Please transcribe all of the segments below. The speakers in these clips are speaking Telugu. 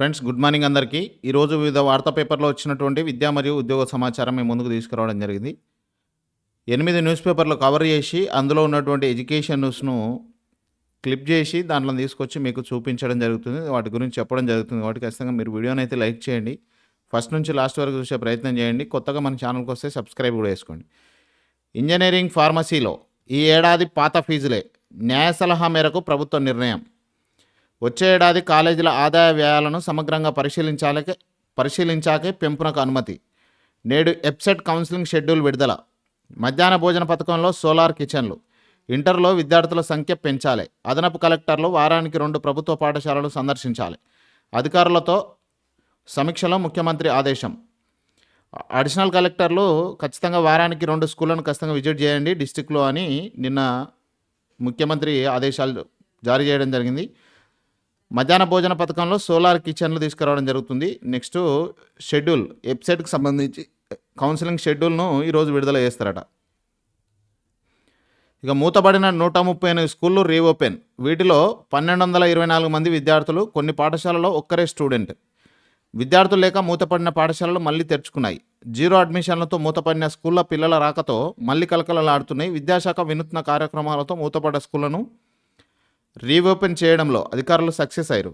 ఫ్రెండ్స్ గుడ్ మార్నింగ్ అందరికీ. ఈరోజు వివిధ వార్తా పేపర్లో వచ్చినటువంటి విద్యా మరియు ఉద్యోగ సమాచారం మేము ముందుకు తీసుకురావడం జరిగింది. ఎనిమిది న్యూస్ పేపర్లు కవర్ చేసి అందులో ఉన్నటువంటి ఎడ్యుకేషన్ న్యూస్ను క్లిప్ చేసి దాంట్లో తీసుకొచ్చి మీకు చూపించడం జరుగుతుంది. వాటి గురించి చెప్పడం జరుగుతుంది. కాబట్టి ఖచ్చితంగా మీరు వీడియోని అయితే లైక్ చేయండి. ఫస్ట్ నుంచి లాస్ట్ వరకు చూసే ప్రయత్నం చేయండి. కొత్తగా మన ఛానల్కి వస్తే సబ్స్క్రైబ్ కూడా చేసుకోండి. ఇంజనీరింగ్ ఫార్మసీలో ఈ ఏడాది పాత ఫీజులే. న్యాయ సలహా మేరకు ప్రభుత్వ నిర్ణయం. వచ్చే ఏడాది కాలేజీల ఆదాయ వ్యయాలను సమగ్రంగా పరిశీలించాలకే పరిశీలించాకే పెంపునకు అనుమతి. నేడు ఎప్సెట్ కౌన్సిలింగ్ షెడ్యూల్ విడుదల. మధ్యాహ్న భోజన పథకంలో సోలార్ కిచెన్లు. ఇంటర్లో విద్యార్థుల సంఖ్య పెంచాలి. అదనపు కలెక్టర్లు వారానికి రెండు ప్రభుత్వ పాఠశాలలు సందర్శించాలి. అధికారులతో సమీక్షలో ముఖ్యమంత్రి ఆదేశం. అడిషనల్ కలెక్టర్లు ఖచ్చితంగా వారానికి రెండు స్కూళ్ళను ఖచ్చితంగా విజిట్ చేయండి డిస్టిక్లో అని నిన్న ముఖ్యమంత్రి ఆదేశాలు జారీ చేయడం జరిగింది. మధ్యాహ్న భోజన పథకంలో సోలార్ కిచెన్లు తీసుకురావడం జరుగుతుంది. నెక్స్ట్ షెడ్యూల్ వెబ్సైట్కి సంబంధించి కౌన్సిలింగ్ షెడ్యూల్ను ఈరోజు విడుదల చేస్తారట. ఇక మూతబడిన నూట ముప్పై ఎనిమిది స్కూళ్ళు రీఓపెన్. వీటిలో పన్నెండు వందల ఇరవై నాలుగు మంది విద్యార్థులు కొన్ని పాఠశాలలో ఒక్కరే స్టూడెంట్. విద్యార్థులు లేక మూతపడిన పాఠశాలలు మళ్ళీ తెరుచుకున్నాయి. జీరో అడ్మిషన్లతో మూతపడిన స్కూళ్ళ పిల్లల రాకతో మళ్ళీ కలకలలాడుతున్నాయి. విద్యాశాఖ వినూత్న కార్యక్రమాలతో మూతపడ్డ స్కూళ్ళను రీఓపెన్ చేయడంలో అధికారులు సక్సెస్ అయ్యారు.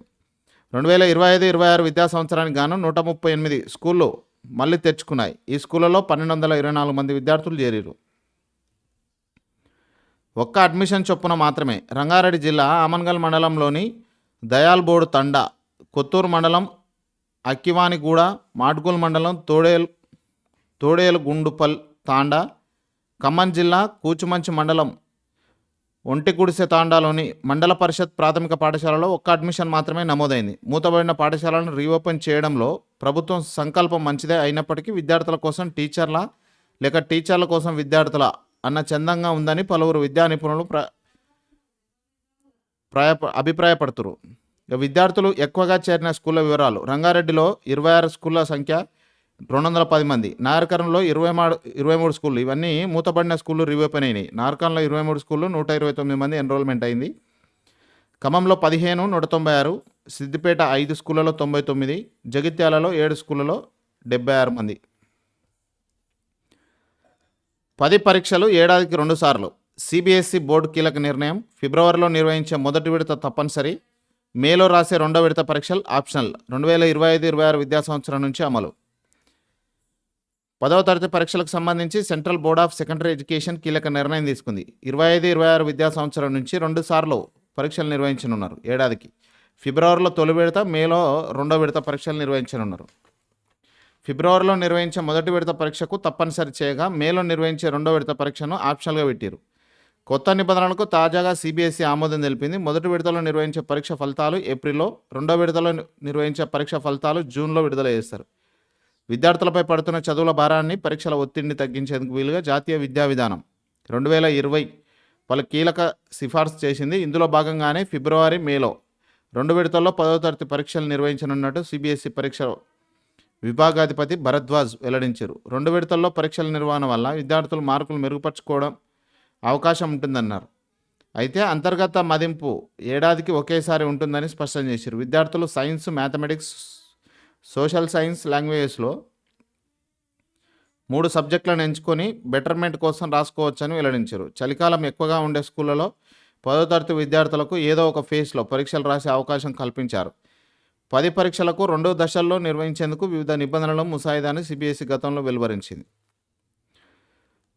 రెండు వేల ఇరవై ఐదు ఇరవై ఆరు విద్యా సంవత్సరానికి గాను నూట ముప్పై ఎనిమిది స్కూళ్ళు మళ్ళీ తెచ్చుకున్నాయి. ఈ స్కూళ్ళలో పన్నెండు వందల ఇరవై నాలుగు మంది విద్యార్థులు చేరారు ఒక్క అడ్మిషన్ చొప్పున మాత్రమే రంగారెడ్డి జిల్లా ఆమన్గల్ మండలంలోని దయాల్బోడు తండా కొత్తూరు మండలం అక్కివానిగూడ మాడ్గుల్ మండలం తోడేల్ తోడేలు గుండుపల్ తాండా ఖమ్మం జిల్లా కూచుమంచి మండలం ఒంటిగుడిసె తాండాలోని మండల పరిషత్ ప్రాథమిక పాఠశాలలో ఒక్క అడ్మిషన్ మాత్రమే నమోదైంది. మూతబడిన పాఠశాలను రీఓపెన్ చేయడంలో ప్రభుత్వం సంకల్పం మంచిదే అయినప్పటికీ విద్యార్థుల కోసం టీచర్ల లేక టీచర్ల కోసం విద్యార్థుల అన్న చందంగా ఉందని పలువురు విద్యా నిపుణులు ప్ర ప్రాయ అభిప్రాయపడుతురు. ఇక విద్యార్థులు ఎక్కువగా చేరిన స్కూళ్ళ వివరాలు. రంగారెడ్డిలో ఇరవై ఆరు స్కూళ్ళ సంఖ్య రెండు వందల పది మంది. నాగరికరంలో ఇరవై మూడు ఇరవై మూడు స్కూళ్ళు. ఇవన్నీ మూతబడిన స్కూళ్ళు రీఓపెన్ అయినాయి. నాగరికంలో ఇరవై మూడు స్కూళ్ళు నూట ఇరవై తొమ్మిది మంది ఎన్రోల్మెంట్ అయింది. ఖమ్మంలో పదిహేను నూట తొంభై ఆరు సిద్దిపేట ఐదు స్కూళ్ళలో తొంభై తొమ్మిది జగిత్యాలలో ఏడు స్కూళ్ళలో డెబ్బై ఆరు మంది. పది పరీక్షలు ఏడాదికి రెండు సార్లు. సిబిఎస్ఈ బోర్డు కీలక నిర్ణయం. ఫిబ్రవరిలో నిర్వహించే మొదటి విడత తప్పనిసరి. మేలో రాసే రెండో విడత పరీక్షలు ఆప్షనల్. రెండు వేల ఇరవై ఐదు ఇరవై ఆరు విద్యా సంవత్సరం నుంచి అమలు. పదవ తరగతి పరీక్షలకు సంబంధించి central board of secondary education కీలక నిర్ణయం తీసుకుంది. ఇరవై ఐదు ఇరవై ఆరు విద్యా సంవత్సరం నుంచి రెండు సార్లు పరీక్షలు నిర్వహించనున్నారు. ఏడాదికి. ఫిబ్రవరిలో తొలి విడత మేలో రెండో విడత పరీక్షలు నిర్వహించనున్నారు. ఫిబ్రవరిలో నిర్వహించే మొదటి విడత పరీక్షకు తప్పనిసరి చేయగా మేలో నిర్వహించే రెండో విడత పరీక్షను ఆప్షనల్గా పెట్టారు. కొత్త నిబంధనలకు తాజాగా సిబిఎస్ఈ ఆమోదం తెలిపింది. మొదటి విడతలో నిర్వహించే పరీక్ష ఫలితాలు ఏప్రిల్లో రెండో విడతలో నిర్వహించే పరీక్ష ఫలితాలు జూన్లో విడుదల చేస్తారు. విద్యార్థులపై పడుతున్న చదువుల భారాన్ని పరీక్షల ఒత్తిడిని తగ్గించేందుకు వీలుగా జాతీయ విద్యా విధానం. రెండు వేల ఇరవై పలు కీలక సిఫార్సు చేసింది. ఇందులో భాగంగానే ఫిబ్రవరి మేలో రెండు విడతల్లో పదవ తరగతి పరీక్షలు నిర్వహించనున్నట్టు సిబిఎస్ఈ పరీక్ష విభాగాధిపతి భరద్వాజ్ వెల్లడించారు. రెండు విడతల్లో పరీక్షల నిర్వహణ వల్ల విద్యార్థులు మార్కులు మెరుగుపరచుకోవడం అవకాశం ఉంటుందన్నారు. అయితే అంతర్గత మదింపు ఏడాదికి ఒకేసారి ఉంటుందని స్పష్టం చేశారు. విద్యార్థులు సైన్స్ మ్యాథమెటిక్స్ సోషల్ సైన్స్ లాంగ్వేజెస్లో మూడు సబ్జెక్టులను ఎంచుకొని బెటర్మెంట్ కోసం రాసుకోవచ్చని వెల్లడించారు. చలికాలం ఎక్కువగా ఉండే స్కూళ్ళలో పదో తరగతి విద్యార్థులకు ఏదో ఒక ఫేజ్లో పరీక్షలు రాసే అవకాశం కల్పించారు. పది పరీక్షలకు రెండో దశల్లో నిర్వహించేందుకు వివిధ నిబంధనలు ముసాయిదాన్ని సిబిఎస్ఈ గతంలో వెలువరించింది.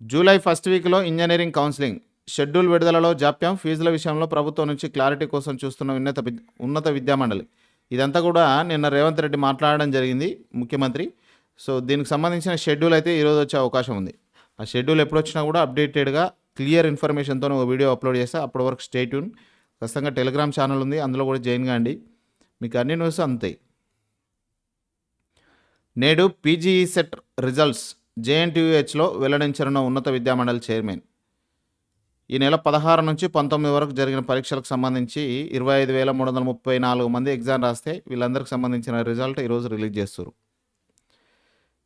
జూలై ఫస్ట్ వీక్లో ఇంజనీరింగ్ కౌన్సిలింగ్ షెడ్యూల్ విడుదలలో జాప్యం ఫీజుల విషయంలో ప్రభుత్వం నుంచి క్లారిటీ కోసం చూస్తున్న ఉన్నత ఉన్నత విద్యామండలి ఇదంతా కూడా నిన్న రేవంత్ రెడ్డి మాట్లాడడం జరిగింది ముఖ్యమంత్రి. సో దీనికి సంబంధించిన షెడ్యూల్ అయితే ఈరోజు వచ్చే అవకాశం ఉంది. ఆ షెడ్యూల్ ఎప్పుడు వచ్చినా కూడా అప్డేటెడ్గా క్లియర్ ఇన్ఫర్మేషన్తో ఒక వీడియో అప్లోడ్ చేస్తే అప్పటి వరకు స్టేట్యూన్ ఖచ్చితంగా టెలిగ్రామ్ ఛానల్ ఉంది అందులో కూడా జాయిన్ కాండి. మీకు అన్ని న్యూస్ అంతాయి నేడు పీజీఈ సెట్ రిజల్ట్స్ జేఎన్టీయూహెచ్లో వెల్లడించనున్న ఉన్నత విద్యామండలి చైర్మన్. ఈ నెల పదహారు నుంచి పంతొమ్మిది వరకు జరిగిన పరీక్షలకు సంబంధించి ఇరవై ఐదు వేల మూడు వందల ముప్పై నాలుగు మంది ఎగ్జామ్ రాస్తే వీళ్ళందరికి సంబంధించిన రిజల్ట్ ఈరోజు రిలీజ్ చేస్తారు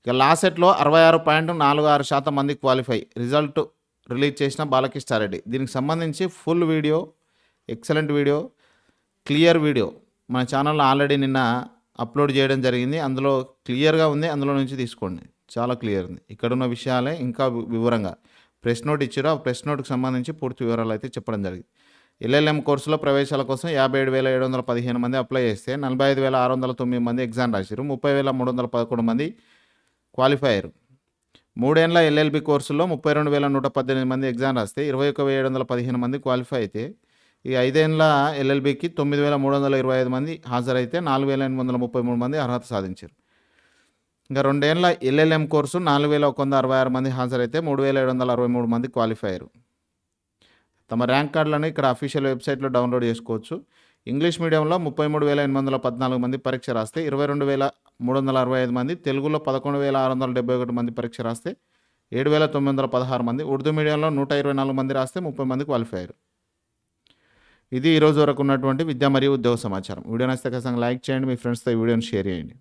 ఇక లాసెట్లో అరవై ఆరు పాయింట్ నాలుగు ఆరు శాతం మంది క్వాలిఫై. రిజల్ట్ రిలీజ్ చేసిన బాలకృష్ణారెడ్డి. దీనికి సంబంధించి full video excellent video clear video మన ఛానల్లో ఆల్రెడీ నిన్న అప్లోడ్ చేయడం జరిగింది. అందులో క్లియర్గా ఉంది. అందులో నుంచి తీసుకోండి. చాలా క్లియర్ ఉంది. ఇక్కడున్న విషయాలే ఇంకా వివరంగా. ప్రెస్ నోట్ ఇచ్చారు ఆ ప్రెస్ నోట్కి సంబంధించి పూర్తి వివరాలు అయితే చెప్పడం జరిగింది. ఎల్ఎల్ఎం కోర్సులో ప్రవేశాల కోసం యాభై ఏడు వేల ఏడు వందల పదిహేను మంది అప్లై చేస్తే నలభై ఐదు వేల ఆరు వందల తొమ్మిది మంది ఎగ్జామ్ రాశారు ముప్పై వేల మూడు వందల పదకొండు మంది క్వాలిఫై అయ్యారు. మూడేళ్ళ ఎల్ఎల్బి కోర్సులో ముప్పై రెండు వేల నూట పద్దెనిమిది మంది ఎగ్జామ్ రాస్తే ఇరవై ఒక ఏడు వందల పదిహేను మంది క్వాలిఫై అయితే ఈ ఐదేళ్ళ ఎల్ఎల్బికి తొమ్మిది వేల మూడు వందల ఇరవై ఐదు మంది హాజరైతే నాలుగు వేల ఎనిమిది వందల ముప్పై మూడు మంది అర్హత సాధించారు. ఇంకా రెండేళ్ళ ఎల్ఎల్ఎం కోర్సు నాలుగు వేల ఒక వంద అరవై ఆరు మంది హాజరైతే మూడు వేల ఏడు వందల అరవై మూడు మంది క్వాలిఫైయర్ తమ ర్యాంక్ కార్డులను ఇక్కడ అఫీషియల్ వెబ్సైట్లో డౌన్లోడ్ చేసుకోవచ్చు. ఇంగ్లీష్ మీడియంలో ముప్పై మూడు వేల ఎనిమిది వందల పద్నాలుగు మంది పరీక్ష రాస్తే ఇరవై రెండు వేల మూడు వందల అరవై ఐదు మంది తెలుగులో పదకొండు వేల ఆరు వందల డెబ్బై ఒకటి మంది పరీక్ష రాస్తే ఏడు వేల తొమ్మిది వందల పదహారు మంది ఉర్దూ మీడియంలో నూట ఇరవై నాలుగు మంది రాస్తే ముప్పై మంది క్వాలిఫై ఇది ఈ రోజు వరకు ఉన్నటువంటి విద్య మరియు ఉద్యోగ సమాచారం. వీడియో నచ్చితే ఖచ్చితంగా లైక్ చేయండి మీ ఫ్రెండ్స్తో ఈ వీడియోని షేర్ చేయండి.